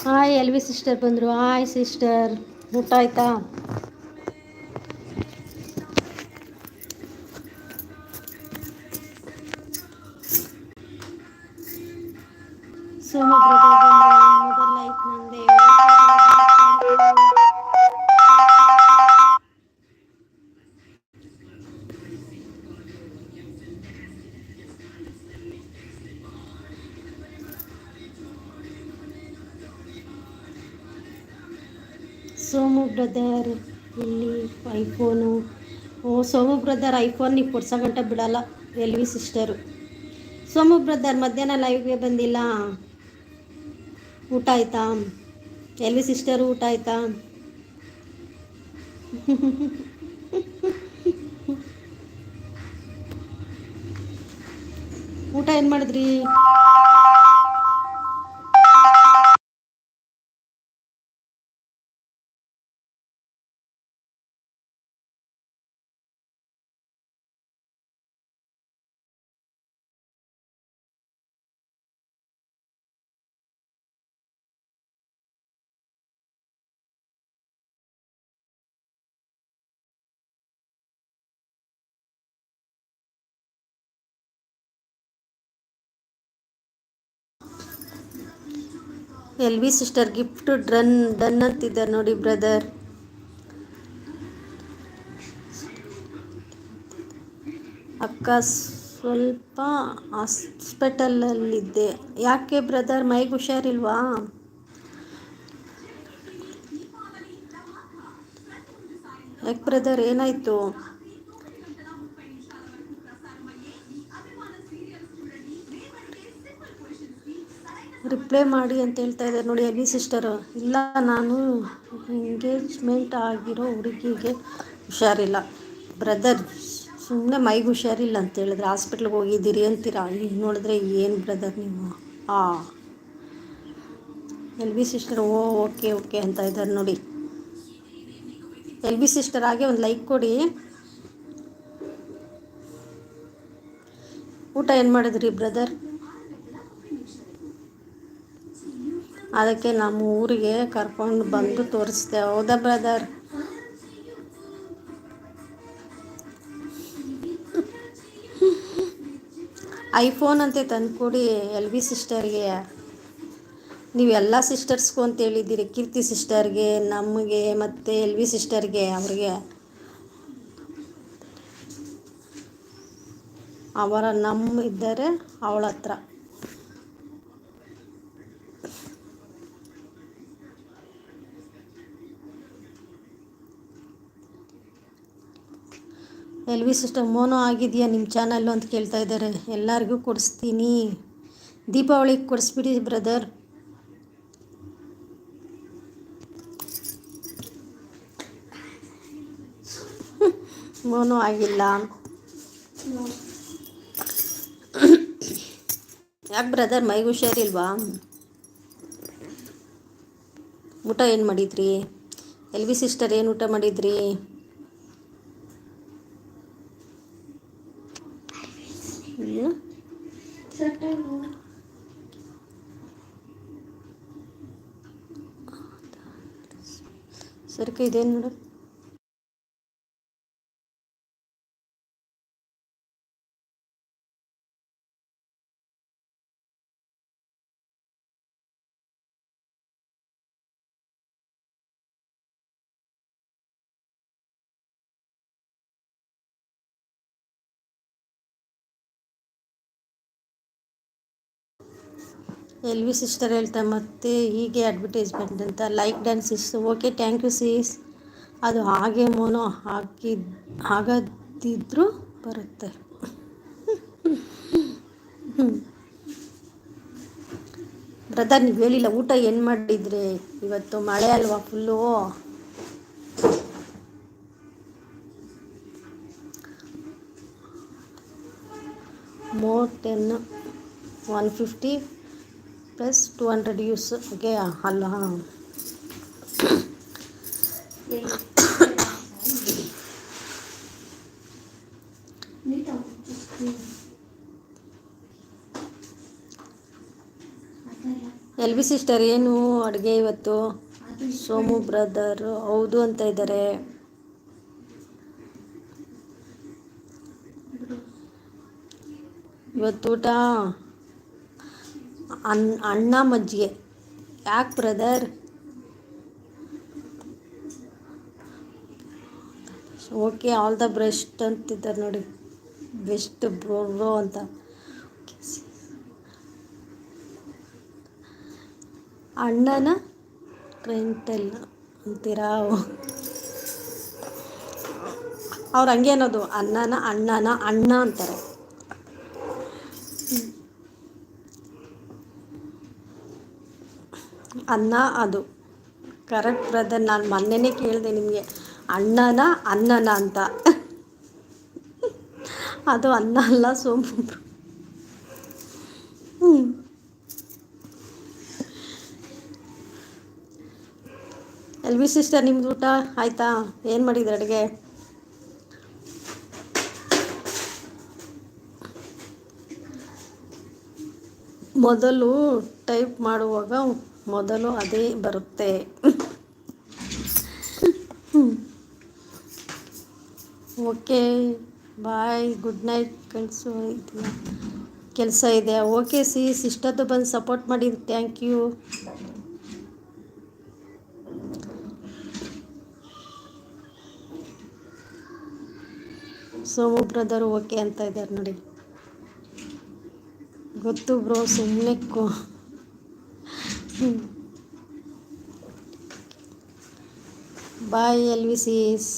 Hi L V sister ಬಂದರು. Hi sister. ಊಟ ಆಯ್ತಾ? ಸೋಮ ಸೋಮು ಬ್ರದರ್ ಇಲ್ಲಿ ಐಫೋನು. ಓ ಸೋಮು ಬ್ರದರ್ ಐಫೋನ್ ನೀವು ಕೊಡ್ಸೋ ಗಂಟ ಬಿಡಲ್ಲ, ಎಲ್ವಿ ಸಿಸ್ಟರು. ಸೋಮು ಬ್ರದರ್ ಮಧ್ಯಾಹ್ನ ಲೈವ್ಗೆ ಬಂದಿಲ್ಲ. ಊಟ ಆಯ್ತಾ? ಎಲ್ವಿ ಸಿಸ್ಟರು, ಊಟ ಆಯ್ತಾ? ಊಟ ಏನು ಮಾಡಿದ್ರಿ? ಎಲ್ ವಿ ಸಿಸ್ಟರ್ ಗಿಫ್ಟ್ ಡ್ರನ್ ಡನ್ ಅಂತಿದ್ದಾರೆ ನೋಡಿ ಬ್ರದರ್. ಅಕ್ಕ ಸ್ವಲ್ಪ ಹಾಸ್ಪಿಟಲಲ್ಲಿದ್ದೆ. ಯಾಕೆ ಬ್ರದರ್, ಮೈಗೆ ಹುಷಾರಿಲ್ವಾ? ಯಾಕೆ ಬ್ರದರ್, ಏನಾಯಿತು? ರಿಪ್ಲೈ ಮಾಡಿ ಅಂತ ಹೇಳ್ತಾ ಇದ್ದಾರೆ ನೋಡಿ ಅಲ್ಲಿ ಸಿಸ್ಟರ್. ಇಲ್ಲ, ನಾನು ಎಂಗೇಜ್ಮೆಂಟ್ ಆಗಿರೋ ಹುಡುಗಿಗೆ ಹುಷಾರಿಲ್ಲ. ಬ್ರದರ್ ಸುಮ್ಮನೆ ಮೈಗೆ ಹುಷಾರಿಲ್ಲ ಅಂತ ಹೇಳಿದ್ರೆ ಹಾಸ್ಪಿಟ್ಲಿಗೆ ಹೋಗಿದ್ದೀರಿ ಅಂತೀರಾ? ಈಗ ನೋಡಿದ್ರೆ ಏನು ಬ್ರದರ್ ನೀವು? ಆ. ಎಲ್ ಬಿ ಸಿಸ್ಟರ್, ಓ, ಓಕೆ ಓಕೆ ಅಂತ ಇದ್ದಾರೆ ನೋಡಿ. ಎಲ್ ಬಿ ಸಿಸ್ಟರ್, ಹಾಗೆ ಒಂದು ಲೈಕ್ ಕೊಡಿ. ಊಟ ಏನು ಮಾಡಿದ್ರಿ ಬ್ರದರ್ ಅದಕ್ಕೆ ನಮ್ಮ ಊರಿಗೆ ಕರ್ಕೊಂಡು ಬಂದು ತೋರಿಸ್ದೆ ಹೌದಾ ಬ್ರದರ್ ಐಫೋನ್ ಅಂತ ತಂದುಕೊಡಿ ಎಲ್ ಬಿ ಸಿಸ್ಟರ್ಗೆ. ನೀವೆಲ್ಲ ಸಿಸ್ಟರ್ಸ್ಗೂ ಅಂತ ಹೇಳಿದ್ದೀರಿ, ಕೀರ್ತಿ ಸಿಸ್ಟರ್ಗೆ, ನಮಗೆ ಮತ್ತು ಎಲ್ ವಿ ಸಿಸ್ಟರ್ಗೆ, ಅವ್ರಿಗೆ. ಅವರ ನಮ್ಮ ಇದ್ದಾರೆ ಅವಳ ಹತ್ರ. ಎಲ್ ವಿ ಸಿಸ್ಟರ್, ಮೋನೋ ಆಗಿದೆಯಾ ನಿಮ್ಮ ಚಾನಲ್ಲು ಅಂತ ಕೇಳ್ತಾ ಇದ್ದಾರೆ. ಎಲ್ಲರಿಗೂ ಕೊಡಿಸ್ತೀನಿ. ದೀಪಾವಳಿಗೆ ಕೊಡಿಸ್ಬಿಡಿ ಬ್ರದರ್. ಮೋನೋ ಆಗಿಲ್ಲ. ಯಾಕೆ ಬ್ರದರ್ ಮೈಗೆ ಹುಷಾರಿಲ್ವಾ? ಊಟ ಏನು ಮಾಡಿದ್ರಿ? ಎಲ್ ವಿ ಸಿಸ್ಟರ್ ಏನು ಊಟ ಮಾಡಿದ್ರಿ? Gidelim. ಎಲ್ ವಿ ಸಿಸ್ಟರ್ ಹೇಳ್ತಾ, ಮತ್ತೆ ಹೀಗೆ ಅಡ್ವರ್ಟೈಸ್ಮೆಂಟ್ ಅಂತ like dance is okay thank you sis ಅದು ಹಾಗೆ ಮೋನೋ ಹಾಕಿದ್ ಹಾಗದಿದ್ರೂ ಬರುತ್ತೆ. ಬ್ರದರ್ ನೀವು ಹೇಳಿಲ್ಲ, ಊಟ ಏನು ಮಾಡಿದ್ರೆ? ಇವತ್ತು ಮಳೆ ಅಲ್ವಾ full more ten one fifty plus two hundred use okay ಅಲ್ಲ ಎಲ್ ಬಿ ಸಿಸ್ಟರ್ ಏನು ಅಡುಗೆ ಇವತ್ತು? ಸೋಮು ಬ್ರದರ್ ಹೌದು ಅಂತ ಇದ್ದಾರೆ ಇವತ್ತು ಊಟ? ಅನ್, ಅಣ್ಣ ಮಜ್ಜಿಗೆ. ಯಾಕೆ brother okay all the best ಅಂತಿದ್ದಾರೆ ನೋಡಿ. ಬೆಸ್ಟ್ ಬ್ರೋ ಬ್ರೋ ಅಂತ. ಅಣ್ಣನ ಕ್ರೆಂಟಲ್ ಅಂತೀರಾ? ಅವ್ರು ಹಂಗೆ ಅನ್ನೋದು. ಅಣ್ಣನ ಅಣ್ಣನ, ಅಣ್ಣ ಅಂತಾರೆ. ಅನ್ನ ಅದು. ಕರೆಕ್ಟ್ ಬ್ರದರ್ ನಾನು ಮೊನ್ನೆನೇ ಕೇಳಿದೆ ನಿಮಗೆ. ಅಣ್ಣನ ಅನ್ನನ ಅಂತ. ಅದು ಅನ್ನ ಅಲ್ಲ ಹ್ಞೂ ಎಲ್ ವಿ ಸಿಸ್ಟರ್ ನಿಮ್ದು ಊಟ ಆಯಿತಾ? ಏನು ಮಾಡಿದ್ರು ಅಡುಗೆ? ಮೊದಲು ಟೈಪ್ ಮಾಡುವಾಗ ಮೊದಲು ಅದೇ ಬರುತ್ತೆ. ಓಕೆ, ಬಾಯ್, ಗುಡ್ ನೈಟ್ ಕಳಿಸು ಇದೆಯಾ ಕೆಲಸ ಇದೆ. ಓಕೆ, ಸಿ, ಸಿಸ್ಟರ್ದು ಬಂದು ಸಪೋರ್ಟ್ ಮಾಡಿ. Thank you. Somu brother okay ಅಂತ ಇದ್ದಾರೆ ನೋಡಿ. ಗೊತ್ತು ಬ್ರೋ ಸುಮ್ಮನೆ bye L V sis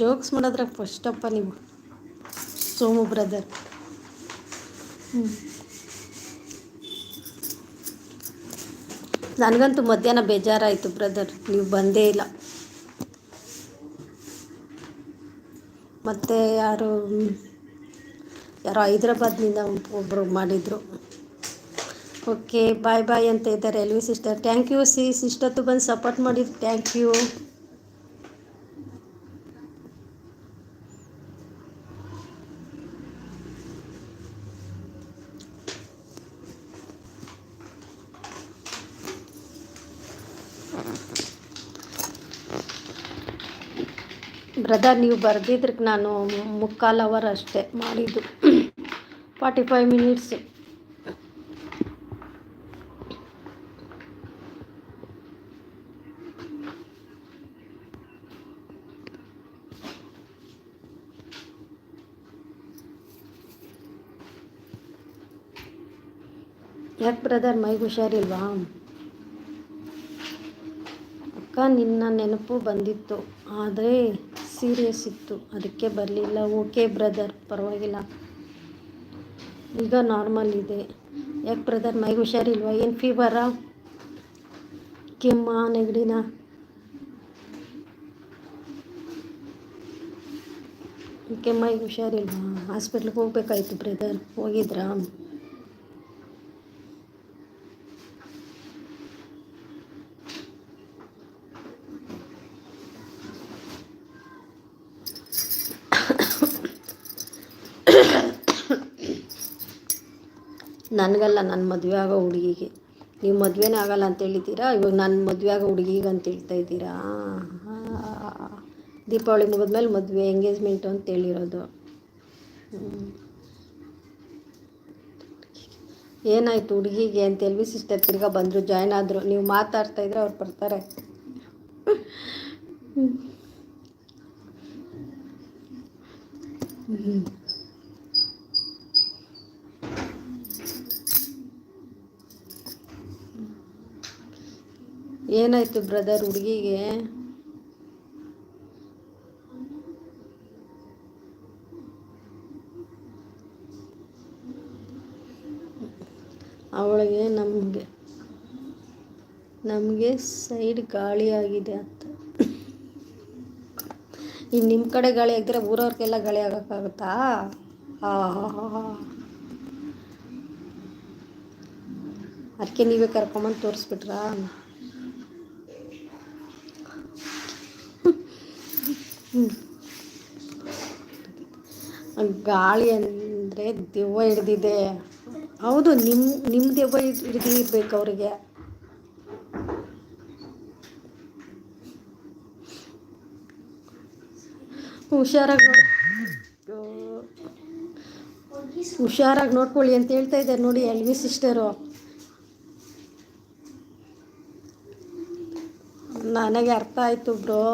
jokes ಮಾಡಿದ್ರೆ ಫಸ್ಟಪ್ಪ ನೀವು. ಸೋಮು ಬ್ರದರ್ ಹ್ಞೂ ನನಗಂತೂ ಮಧ್ಯಾಹ್ನ ಬೇಜಾರಾಯಿತು ಬ್ರದರ್ ನೀವು ಬಂದೇ ಇಲ್ಲ. ಮತ್ತು ಯಾರು, ಯಾರೋ ಹೈದ್ರಾಬಾದ್ನಿಂದ ಒಬ್ಬರು ಮಾಡಿದರು. ಓಕೆ, ಬಾಯ್ ಬಾಯ್ ಅಂತ ಇದ್ದಾರೆ L V sister. Thank you, C ಸಿಸ್ಟರ್ತು ಬಂದು ಸಪೋರ್ಟ್ ಮಾಡಿದ್ದು ಥ್ಯಾಂಕ್ ಯು. ಬ್ರದರ್, ನೀವು ಬರೆದಿದ್ರಕ್ಕೆ ನಾನು ಮುಕ್ಕಾಲು ಅವರ್ ಅಷ್ಟೇ ಮಾಡಿದ್ದು. ಫಾರ್ಟಿ ಫೈವ್ ಮಿನಿಟ್ಸು ಯಾಕೆ ಬ್ರದರ್ ಮೈಗೆ ಹುಷಾರಿಲ್ವಾ? ಅಕ್ಕ, ನಿನ್ನ ನೆನಪು ಬಂದಿತ್ತು. ಆದರೆ ಸೀರಿಯಸ್ ಇತ್ತು. ಅದಕ್ಕೆ ಬರಲಿಲ್ಲ. ಓಕೆ ಬ್ರದರ್ ಪರವಾಗಿಲ್ಲ. ಈಗ ನಾರ್ಮಲ್ ಇದೆ. ಯಾಕೆ ಬ್ರದರ್ ಮೈಗೆ ಹುಷಾರಿಲ್ವಾ? ಏನು ಫೀವರಾ ಕೆಮ್ಮ, ನೆಗಡಿನ? ಕೆಮ್ಮಿಗೆ ಹುಷಾರಿಲ್ವಾ? ಹಾಸ್ಪಿಟ್ಲಿಗೆ ಹೋಗ್ಬೇಕಾಯ್ತು ಬ್ರದರ್ ಹೋಗಿದ್ರಾ? ನನಗಲ್ಲ ನನ್ನ ಮದುವೆ ಆಗೋ ಹುಡುಗಿಗೆ. ನೀವು ಮದುವೆನೇ ಆಗಲ್ಲ ಅಂತ ಹೇಳಿದ್ದೀರಾ? ಇವಾಗ ನನ್ನ ಮದುವೆ ಆಗೋ ಹುಡುಗಿಗೆ ಅಂತ ಹೇಳ್ತಾ ಇದ್ದೀರಾ? ದೀಪಾವಳಿ ಮುಗಿದ್ಮೇಲೆ ಮದುವೆ ಎಂಗೇಜ್ಮೆಂಟು ಅಂತ ಹೇಳಿರೋದು. ಏನಾಯಿತು ಹುಡುಗಿಗೆ ಅಂತ ಎಲ್ವಿ ಸಿಸ್ಟರ್ ತಿರ್ಗಾ ಬಂದರು, ಜಾಯ್ನ್ ಆದರು? ನೀವು ಮಾತಾಡ್ತಾ ಇದ್ರೆ ಅವ್ರು ಬರ್ತಾರೆ. ಹ್ಞೂ ಏನಾಯಿತು ಬ್ರದರ್ ಹುಡುಗಿಗೆ? ಅವಳಿಗೆ ನಮಗೆ ನಮಗೆ ಸೈಡ್ ಗಾಳಿ ಆಗಿದೆ ಅಂತ ಈಗ ನಿಮ್ಮ ಕಡೆ ಗಾಳಿ ಆಗಿದ್ರೆ ಊರವ್ರಿಗೆಲ್ಲ ಗಾಳಿ ಆಗೋಕ್ಕಾಗುತ್ತಾ? ಅದಕ್ಕೆ ನೀವೇ ಕರ್ಕೊಂಬಂದು ತೋರಿಸ್ಬಿಟ್ರಾ? ಗಾಳಿ ಅಂದರೆ ದೆವ್ವ ಹಿಡ್ದಿದೆ. ಹೌದು ನಿಮ್ಮ ನಿಮ್ಮ ದೆವ್ವ ಹಿಡ್ದಿರ್ಬೇಕು ಅವರಿಗೆ. ಹುಷಾರಾಗಿ ಹುಷಾರಾಗಿ ನೋಡ್ಕೊಳ್ಳಿ ಅಂತ ಹೇಳ್ತಾ ಇದ್ದಾರೆ ನೋಡಿ ಎಲ್ವಿ ಸಿಸ್ಟರು. ನನಗೆ ಅರ್ಥ ಆಯಿತು ಬ್ರೋ.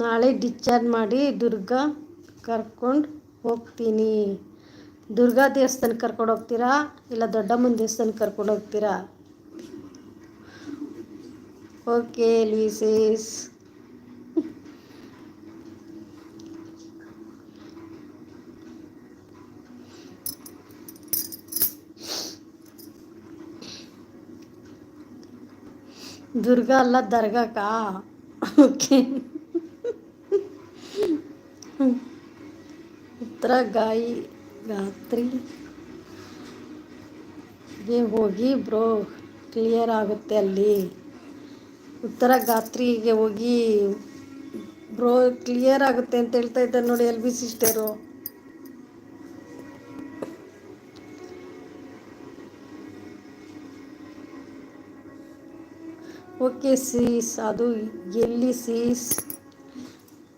ನಾಳೆ ಡಿಸ್ಚಾರ್ಜ್ ಮಾಡಿ ದುರ್ಗಾ ಕರ್ಕೊಂಡು ಹೋಗ್ತೀನಿ. ದುರ್ಗಾ ದೇವಸ್ಥಾನ ಕರ್ಕೊಂಡು ಹೋಗ್ತೀರಾ? ಇಲ್ಲ ದೊಡ್ಡಮ್ಮನ ದೇವಸ್ಥಾನ ಕರ್ಕೊಂಡು ಹೋಗ್ತೀರಾ? ಓಕೆ ಲೂಸಿಸ್ ದುರ್ಗಾ ಅಲ್ಲ ದರ್ಗಾಕಾ ಓಕೆ. ಉತ್ತರ ಗಾಯಿ ಗಾತ್ರಿಗೆ ಹೋಗಿ ಬ್ರೋ ಕ್ಲಿಯರ್ ಆಗುತ್ತೆ ಅಲ್ಲಿ. ಉತ್ತರ ಗಾತ್ರಿಗೆ ಹೋಗಿ ಬ್ರೋ ಕ್ಲಿಯರ್ ಆಗುತ್ತೆ ಅಂತ ಹೇಳ್ತಾ ಇದ್ದಾರೆ ನೋಡಿ L B sister okay sis ಅದು ಎಲ್ಲಿ ಸೀಸ್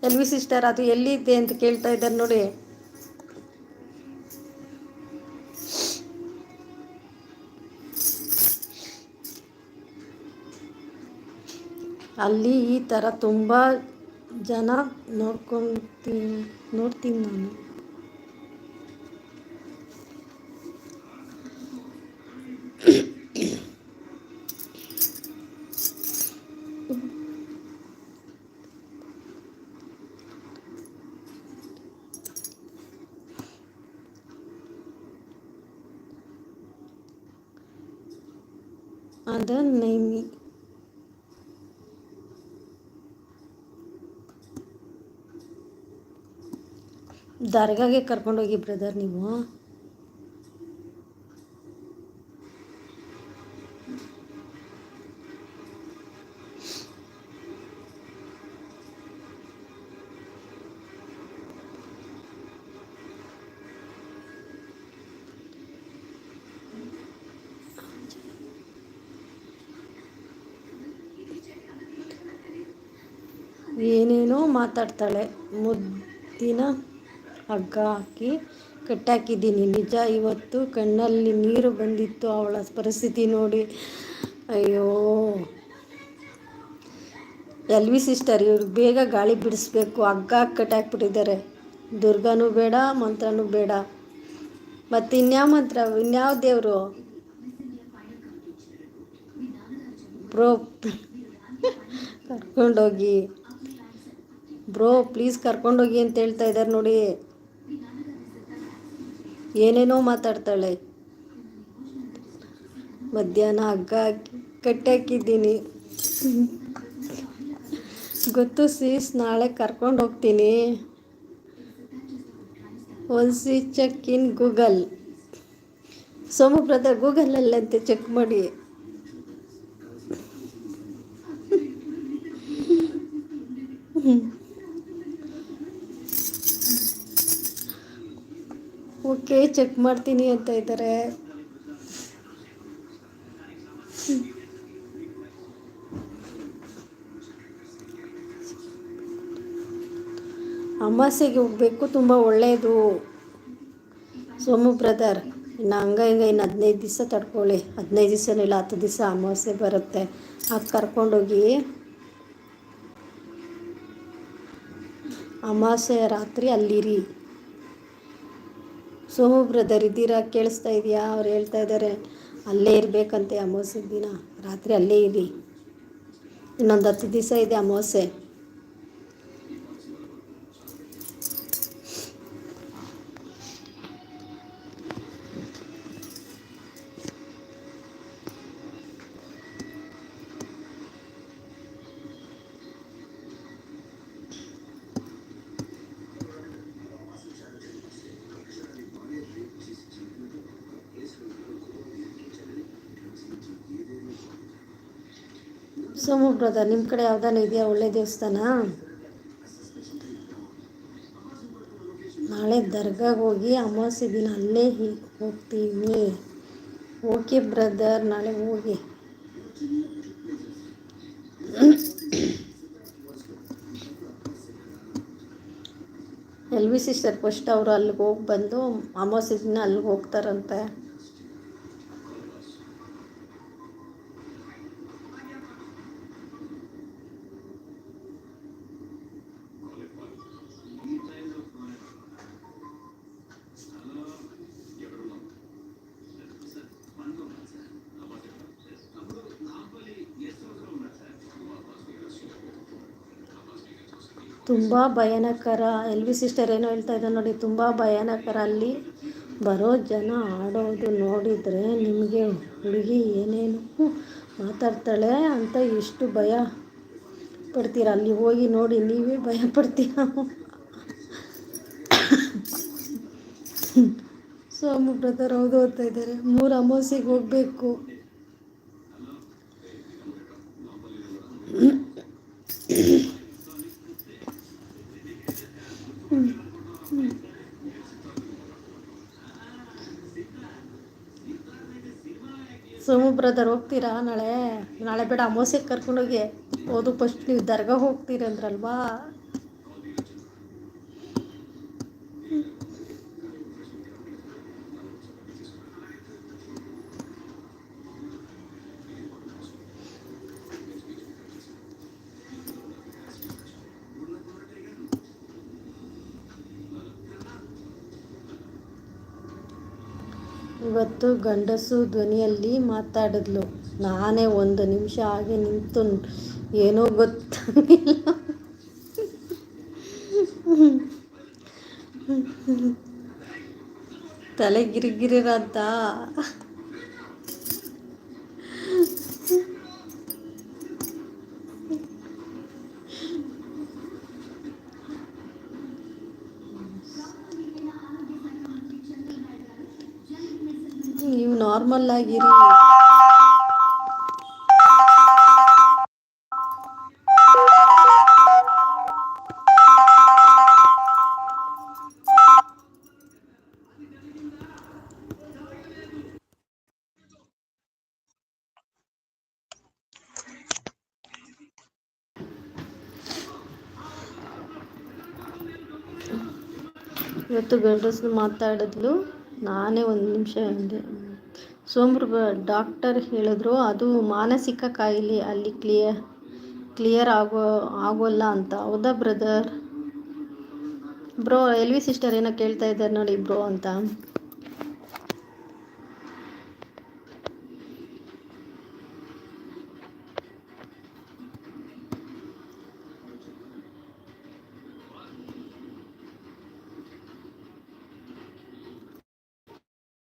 ಎಲ್ ವಿ ಸಿಸ್ಟರ್ ಅದು ಎಲ್ಲಿದೆ ಅಂತ ಕೇಳ್ತಾ ಇದ್ದಾರೆ ನೋಡಿ. ಅಲ್ಲಿ ಈ ಥರ ತುಂಬ ಜನ ನೋಡ್ಕೊತೀನಿ ನೋಡ್ತೀನಿ ನಾನು. ಅದ ನೈಮಿ ದರ್ಗಾಗೆ ಕರ್ಕೊಂಡೋಗಿ ಬ್ರದರ್ ನೀವು. ಏನೇನೋ ಮಾತಾಡ್ತಾಳೆ. ಮುದ್ದಿನ ಹಗ್ಗ ಹಾಕಿ ಕಟ್ಟಾಕಿದ್ದೀನಿ. ನಿಜ, ಇವತ್ತು ಕಣ್ಣಲ್ಲಿ ನೀರು ಬಂದಿತ್ತು. ಅವಳ ಪರಿಸ್ಥಿತಿ ನೋಡಿ. ಅಯ್ಯೋ. ಎಲ್ ವಿ ಸಿಸ್ಟರ್ ಇವ್ರಿಗೆ ಬೇಗ ಗಾಳಿ ಬಿಡಿಸ್ಬೇಕು. ಹಗ್ಗ ಕಟ್ಟಾಕ್ಬಿಟ್ಟಿದ್ದಾರೆ. ದುರ್ಗಾನೂ ಬೇಡ, ಮಂತ್ರನೂ ಬೇಡ. ಮತ್ತು ಇನ್ಯಾವ ಮಂತ್ರ? ಇನ್ಯಾವ ದೇವರು? ಪ್ರೋ ಕರ್ಕೊಂಡೋಗಿ. ಬ್ರೋ ಪ್ಲೀಸ್ ಕರ್ಕೊಂಡೋಗಿ ಅಂತ ಹೇಳ್ತಾ ಇದ್ದಾರೆ ನೋಡಿ. ಏನೇನೋ ಮಾತಾಡ್ತಾಳೆ. ಮಧ್ಯಾಹ್ನ ಹಗ್ಗ ಹಾಕಿ ಗೊತ್ತು ಸೀಸ್ ನಾಳೆ ಕರ್ಕೊಂಡು ಹೋಗ್ತೀನಿ. Once check in Google Somu brother ಗೂಗಲಲ್ಲಂತೆ check ಮಾಡಿ. ಚೆಕ್ ಮಾಡ್ತೀನಿ ಅಂತ ಇದ್ದಾರೆ ಅಮಾಸೆಗೆ ಹೋಗಬೇಕು, ತುಂಬ ಒಳ್ಳೆಯದು ಸೋಮು ಬ್ರದರ್, ಇನ್ನು ಹಂಗ ಹಿಂಗೆ ಇನ್ನು ಹದಿನೈದು ದಿವಸ ತಡ್ಕೊಳ್ಳಿ ಹದಿನೈದು ದಿವಸ ಇಲ್ಲ ಹತ್ತು ದಿವಸ ಅಮಾವಾಸ್ಯೆ ಬರುತ್ತೆ. ಆಗ ಕರ್ಕೊಂಡೋಗಿ. ಅಮಾವಾಸ್ಯೆ ರಾತ್ರಿ ಅಲ್ಲಿರಿ. ಸೋಮು ಬ್ರದರ್ ಇದ್ದೀರಾ ಕೇಳಿಸ್ತಾ ಇದೆಯಾ? ಅವ್ರು ಹೇಳ್ತಾ ಇದ್ದಾರೆ, ಅಲ್ಲೇ ಇರಬೇಕಂತೆ ಅಮಾವಾಸ್ಯ ದಿನ. ರಾತ್ರಿ ಅಲ್ಲೇ ಇರಿ. ಇನ್ನೊಂದು ಹತ್ತು ದಿವಸ ಇದೆ ಅಮಾವಾಸ್ಯೆ. ಸೋಮು ಬ್ರದರ್ ನಿಮ್ಮ ಕಡೆ ಯಾವ್ದಾನ ಇದೆಯಾ? ಒಳ್ಳೆ ದೇವಸ್ಥಾನ? ನಾಳೆ ದರ್ಗಾಗೆ ಹೋಗಿ ಅಮಾವಾಸ್ಯೆ ದಿನ ಅಲ್ಲೇ ಹೋಗ್ತೀನಿ. ಓಕೆ ಬ್ರದರ್, ನಾಳೆ ಹೋಗಿ. ಎಲ್ ವಿ ಸಿಸ್ಟರ್ ಫಸ್ಟ್ ಅವರು ಅಲ್ಲಿಗೆ ಹೋಗಿ ಬಂದು ಅಮಾವಾಸ್ಯೆ ದಿನ ಅಲ್ಲಿಗೆ ಹೋಗ್ತಾರಂತೆ. ತುಂಬ ಭಯಾನಕರ. ಎಲ್ ವಿ ಸಿಸ್ಟರ್ ಏನೋ ಹೇಳ್ತಾ ಇದ್ದಾರೆ ನೋಡಿ, ತುಂಬ ಭಯಾನಕರ. ಅಲ್ಲಿ ಬರೋ ಜನ ಆಡೋದು ನೋಡಿದರೆ ನಿಮಗೆ ಹುಡುಗಿ ಏನೇನು ಮಾತಾಡ್ತಾಳೆ ಅಂತ ಎಷ್ಟು ಭಯ ಪಡ್ತೀರ? ಅಲ್ಲಿ ಹೋಗಿ ನೋಡಿ, ನೀವೇ ಭಯ ಪಡ್ತೀರ? ಸೋಮು ಬ್ರದರ್ ಹೌದು ಓದ್ತಾ ಇದ್ದಾರೆ. ಮೂರು ಅಮಾವಾಸ್ಯೆಗೆ ಹೋಗಬೇಕು ಸೋಮು ಬ್ರದರ್ ಹೋಗ್ತೀರಾ ನಾಳೆ? ನಾಳೆ ಬೇಡ ಅಮಾವಾಸ್ಯೆಗೆ ಕರ್ಕೊಂಡೋಗಿ ಓದು ಫಸ್ಟ್ ನೀವು ದರ್ಗಾ ಹೋಗ್ತೀರಿ ಅಂದ್ರಲ್ವಾ? ಇವತ್ತು ಗಂಡಸು ಧ್ವನಿಯಲ್ಲಿ ಮಾತಾಡಿದ್ಲು. ನಾನೇ ಒಂದು ನಿಮಿಷ ಹಾಗೆ ನಿಂತು ಏನೋ ಗೊತ್ತಾಗಿಲ್ಲ ತಲೆ ಗಿರಿಗಿರಿರಂತ. ಇವತ್ತು ಗಂಡಸರು ಮಾತಾಡಿದ್ಲು. ನಾನೇ ಒಂದು ನಿಮಿಷ ಅಂದೆ ಸೋಮ್ರು ಡಾಕ್ಟರ್ ಹೇಳಿದ್ರು, ಅದು ಮಾನಸಿಕ ಕಾಯಿಲೆ, ಅಲ್ಲಿ ಕ್ಲಿಯರ್ ಕ್ಲಿಯರ್ ಆಗೋ, ಆಗೋಲ್ಲ ಅಂತ. ಹೌದಾ brother? Bro, L V sister ಏನೋ ಕೇಳ್ತಾ ಇದ್ದಾರೆ ನೋಡಿ ಬ್ರೋ ಅಂತ.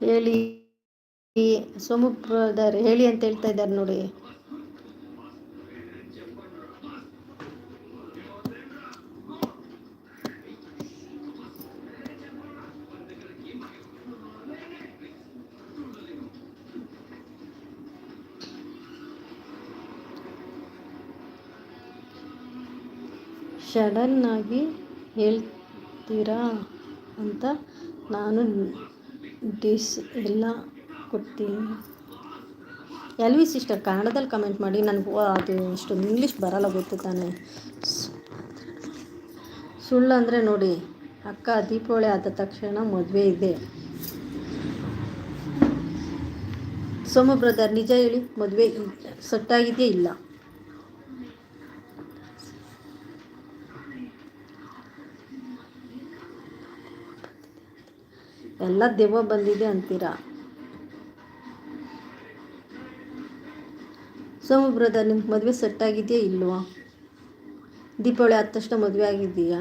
ಹೇಳಿ. ಸೋಮು ಬ್ರದರ್ ಹೇಳಿ ಅಂತ ಹೇಳ್ತಾ ಇದ್ದಾರೆ ನೋಡಿ. ಸಡನ್ ಆಗಿ ಹೇಳ್ತೀರಾ ಅಂತ ನಾನು ಡಿಸ್ ಎಲ್ಲ ಕೊಡ್ತೀನಿ. ಎಲ್ ವಿ ಸಿಸ್ಟರ್, ಕನ್ನಡದಲ್ಲಿ ಕಮೆಂಟ್ ಮಾಡಿ. ನನಗೆ ಅದು ಇಷ್ಟೊಂದು ಇಂಗ್ಲೀಷ್ ಬರಲ್ಲ ಗೊತ್ತು ತಾನೆ. ಸುಳ್ಳು ಅಂದರೆ ನೋಡಿ, ಅಕ್ಕ ದೀಪಾವಳಿ ಆದ ತಕ್ಷಣ ಮದುವೆ ಇದೆ. ಸೋಮ ಬ್ರದರ್ ನಿಜ ಹೇಳಿ, ಮದುವೆ ಸೊಟ್ಟಾಗಿದೆಯೇ ಇಲ್ಲ? ಎಲ್ಲ ದೆವ್ವ ಬಂದಿದೆ ಅಂತೀರಾ? ಸೋಮು ಬ್ರದರ್ ನಿಮ್ಗೆ ಮದುವೆ ಸೆಟ್ ಆಗಿದೆಯಾ ಇಲ್ವಾ? ದೀಪಾವಳಿ ಆದ ತಕ್ಷಣ ಮದುವೆ ಆಗಿದೆಯಾ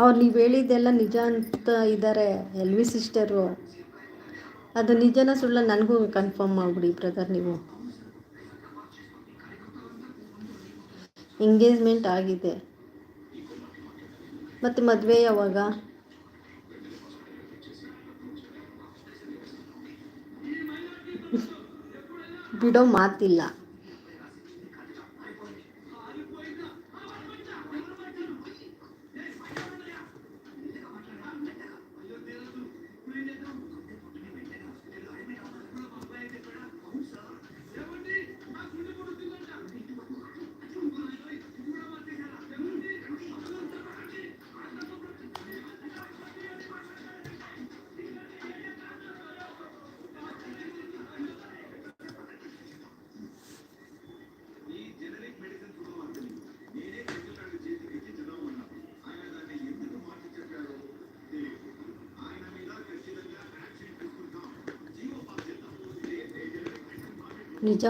ಅವ್ರು ನೀವು ಹೇಳಿದ್ದೆಲ್ಲ ನಿಜ ಅಂತ ಇದ್ದಾರೆ ಎಲ್ ವಿ ಸಿಸ್ಟರು ಅದು ನಿಜನ ಸುಳ್ಳ ನನಗೂ ಕನ್ಫರ್ಮ್ ಮಾಡಿಬಿಡಿ ಬ್ರದರ್ ನೀವು. ಎಂಗೇಜ್ಮೆಂಟ್ ಆಗಿದೆ. ಮತ್ತು ಮದುವೆ ಯಾವಾಗ? ಬಿಡೋ ಮಾತಿಲ್ಲ. ನಿಜ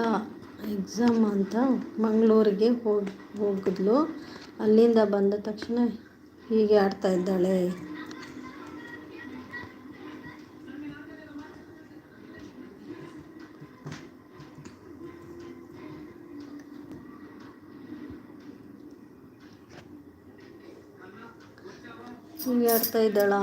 ಎಕ್ಸಾಮ್ ಅಂತ ಮಂಗಳೂರಿಗೆ ಹೋಗಿ, ಹೋಗಿದ್ಲು. ಅಲ್ಲಿಂದ ಬಂದ ತಕ್ಷಣ ಹೀಗೆ ಆಡ್ತಾ ಇದ್ದಾಳೆ. ಹೀಗೆ ಆಡ್ತಾ ಇದ್ದಾಳಾ?